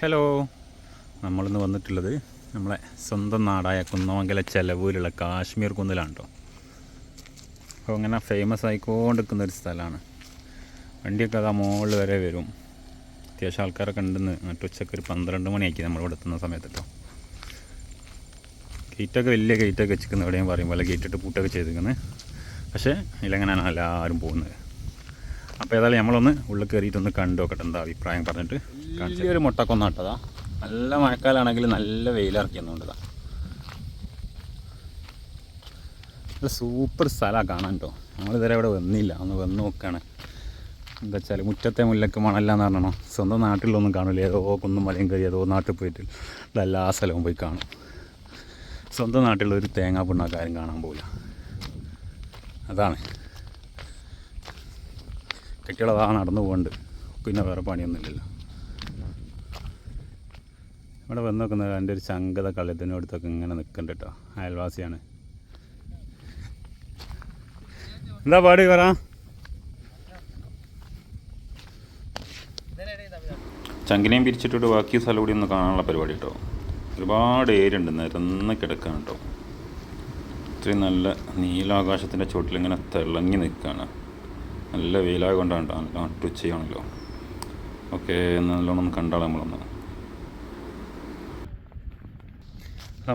Hello നമ്മളിന്ന് വന്നിട്ടുള്ളത് നമ്മളെ സ്വന്തം നാടായ കുന്നമംഗല ചെലവൂരുള്ള കാശ്മീർ കുന്നിലാണ് കേട്ടോ അപ്പോൾ അങ്ങനെ ഫേമസ് ആയിക്കൊണ്ടിരിക്കുന്ന ഒരു സ്ഥലമാണ്. വണ്ടിയൊക്കെ അതാ മുകളിൽ വരെ വരും. അത്യാവശ്യം ആൾക്കാരൊക്കെ ഉണ്ടെന്ന് എന്നിട്ട് ഉച്ചയ്ക്ക് ഒരു പന്ത്രണ്ട് മണിയാക്കി നമ്മളിവിടെ എത്തുന്ന സമയത്ത് കേട്ടോ ഗേറ്റൊക്കെ വലിയ ഗേറ്റൊക്കെ വെച്ചിരിക്കുന്നത് എവിടെയും പറയും പോലെ ഗേറ്റിട്ട് പൂട്ടൊക്കെ ചെയ്തിരിക്കുന്നത്. പക്ഷേ ഇതിലെങ്ങനെയാണ് എല്ലാവരും പോകുന്നത്? അപ്പോൾ ഏതായാലും നമ്മളൊന്ന് ഉള്ളിൽ കയറിയിട്ടൊന്ന് കണ്ടു നോക്കട്ടെ എന്താ അഭിപ്രായം പറഞ്ഞിട്ട് വലിയൊരു മുട്ടക്കൊന്നാട്ടതാ നല്ല മഴക്കാലാണെങ്കിൽ നല്ല വെയിലിറക്കിയെന്നുകൊണ്ടതാ നല്ല സൂപ്പർ സ്ഥലമാണ് കാണാൻ കേട്ടോ നമ്മളിതുവരെ ഇവിടെ വന്നില്ല. ഒന്ന് വന്ന് നോക്കുകയാണ് എന്താ വെച്ചാൽ മുറ്റത്തെ മുല്ലക്ക് മണല്ല എന്ന് പറഞ്ഞോ സ്വന്തം നാട്ടിലൊന്നും കാണില്ല. ഏതോ കുന്നും മലയും കയറി ഏതോ നാട്ടിൽ പോയിട്ട് എല്ലാ സ്ഥലവും പോയി കാണും. സ്വന്തം നാട്ടിലുള്ള ഒരു തേങ്ങാ പിണ്ണാക്കാരും കാണാൻ പോകില്ല അതാണ്. കുട്ടികളതാ നടന്നു പോകണ്ട് പിന്നെ വേറെ പണിയൊന്നുമില്ലല്ലോ. ഇവിടെ വന്ന് നോക്കുന്നത് എന്റെ ഒരു ശങ്കത കള്ളത്തിനടുത്തൊക്കെ ഇങ്ങനെ നിൽക്കുന്നുണ്ട് കേട്ടോ. അയൽവാസിയാണ്. എന്താ പാടി പറ. ചങ്കിനെയും പിരിച്ചിട്ടിട്ട് ബാക്കി സ്ഥലം കൂടി ഒന്ന് കാണാനുള്ള പരിപാടി കേട്ടോ. ഒരുപാട് ഏരിയ ഉണ്ട് നിരന്ന് കിടക്കാണ് കേട്ടോ. ഇത്രയും നല്ല നീലാകാശത്തിന്റെ ചോട്ടിൽ ഇങ്ങനെ തിളങ്ങി നിൽക്കുകയാണ്. നല്ല വെയിലായ കൊണ്ടാണ് കേട്ടോ. നല്ല നട്ടുച്ചയാണല്ലോ ഓക്കെ നല്ലോണം കണ്ടാളാം നമ്മളൊന്ന്.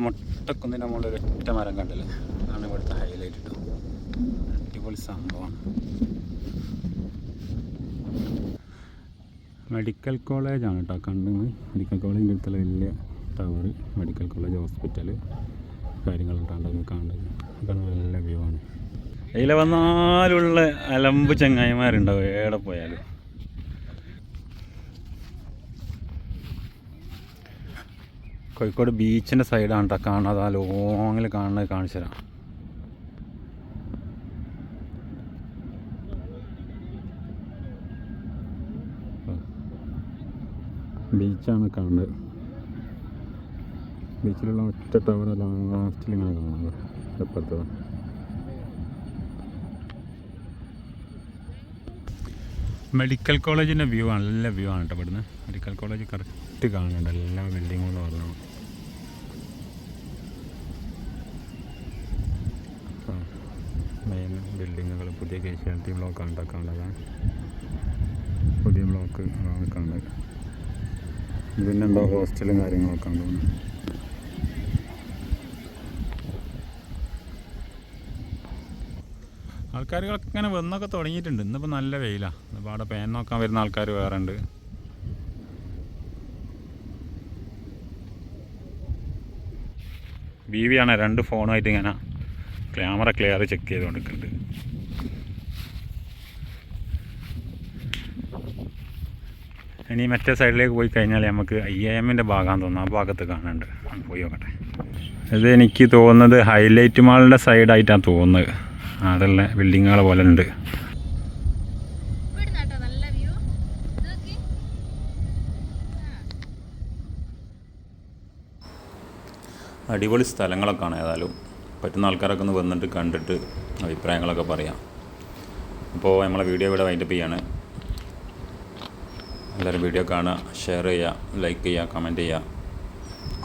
മുട്ടക്കുന്നിന് നമ്മളൊരു ഒറ്റ മരം കണ്ടില്ലേ? അതാണ് ഇവിടുത്തെ ഹൈലൈറ്റ് കേട്ടോ അടിപൊളി സംഭവമാണ്. മെഡിക്കൽ കോളേജാണ് കേട്ടോ കണ്ടുന്നത് മെഡിക്കൽ കോളേജിന്റെ അടുത്തുള്ള വലിയ ടവർ മെഡിക്കൽ കോളേജ് ഹോസ്പിറ്റൽ കാര്യങ്ങളുണ്ടാകുന്നത് കാണുന്നത് അതാണ് നല്ല വ്യൂ ആണ്. അതിലെ വന്നാലുള്ള അലമ്പ് ചങ്ങായിമാരുണ്ടാവും എവിടെ പോയാലും. കോഴിക്കോട് ബീച്ചിന്റെ സൈഡാണ് കേട്ടോ കാണുന്നത് ആ ലോങ്ങിൽ കാണുന്നത് കാണിച്ചു തരാം ബീച്ചാണ് കാണുന്നത്. ബീച്ചിലുള്ള ഒറ്റ ടവർ ലാസ്റ്റിൽ ഇങ്ങനെ കാണുന്നത്. എപ്പുറത്ത് മെഡിക്കൽ കോളേജിന്റെ വ്യൂ ആണ്. നല്ല വ്യൂ ആണ് കേട്ടോ ഇവിടുന്ന്. മെഡിക്കൽ കോളേജ് കറക്റ്റ് കാണുന്നുണ്ട്. എല്ലാ ബിൽഡിങ്ങുകളും പറഞ്ഞു മെയിൻ ബിൽഡിങ്ങുകൾ പുതിയ കേശാലിറ്റി ബ്ലോക്ക് ആണ് കാണുന്നത് പുതിയ ബ്ലോക്ക് കാണുന്നത് പിന്നെ എന്തോ ഹോസ്റ്റലും കാര്യങ്ങളൊക്കെ ആണ് തോന്നുന്നു ആൾക്കാരുകളൊക്കെ ഇങ്ങനെ വന്നൊക്കെ തുടങ്ങിയിട്ടുണ്ട്. ഇന്നിപ്പോൾ നല്ല വെയിലാണ് ഇന്നിപ്പോൾ അവിടെ പേൻ നോക്കാൻ വരുന്ന ആൾക്കാർ വേറെ ഉണ്ട് ബി വി ആണ് രണ്ട് ഫോണുമായിട്ട് ഇങ്ങനെ ക്യാമറ ക്ലിയർ ചെക്ക് ചെയ്തുകൊണ്ടിരിക്കുന്നുണ്ട് ഇനി മറ്റേ സൈഡിലേക്ക് പോയി കഴിഞ്ഞാൽ നമുക്ക് ഐ എമ്മിന്റെ ഭാഗം തോന്നുന്നു ആ ഭാഗത്ത് കാണുന്നുണ്ട് പോയി നോക്കട്ടെ. ഇത് എനിക്ക് തോന്നുന്നത് ഹൈലൈറ്റ് മാളിന്റെ സൈഡായിട്ടാണ് തോന്നുന്നത്. അവിടെയുള്ള ബിൽഡിങ്ങുകൾ പോലെ ഉണ്ട്. ഇവിടുന്ന് നല്ല വ്യൂ. നോക്കി അടിപൊളി സ്ഥലങ്ങളൊക്കെ ആണ് ഏതായാലും. പറ്റുന്ന ആൾക്കാരൊക്കെ ഒന്ന് വന്നിട്ട് കണ്ടിട്ട് അഭിപ്രായങ്ങളൊക്കെ പറയാം. അപ്പോൾ നമ്മളെ വീഡിയോ ഇവിടെ വൈൻഡപ്പ് ചെയ്യാണ്. എല്ലാവരും വീഡിയോ കാണുക ഷെയർ ചെയ്യുക ലൈക്ക് ചെയ്യുക കമന്റ് ചെയ്യുക.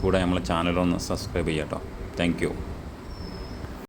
കൂടെ നമ്മളെ ചാനലൊന്ന് സബ്സ്ക്രൈബ് ചെയ്യാം കേട്ടോ താങ്ക് യു